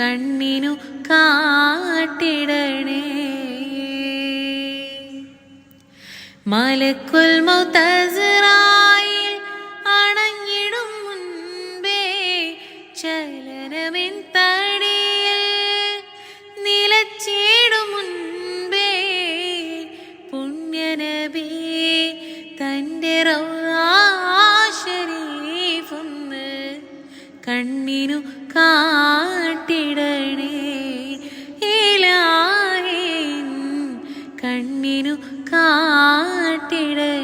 കണ്ണിനു കാട്ടിടണേ. മലക്കുൽ മൗതസറായിൽ അണഞ്ഞിടും മുൻപേ ചലനമിൻ തടിയിൽ നിലച്ചേടും മുൻപേ. പുണ്യനബി തന്റെ റൗഷരീഫൊന്ന് കണ്ണിനു കാട്ടിടണേ. ഇലാഹേൻ കണ്ണിനു കാട്ടിടണേ.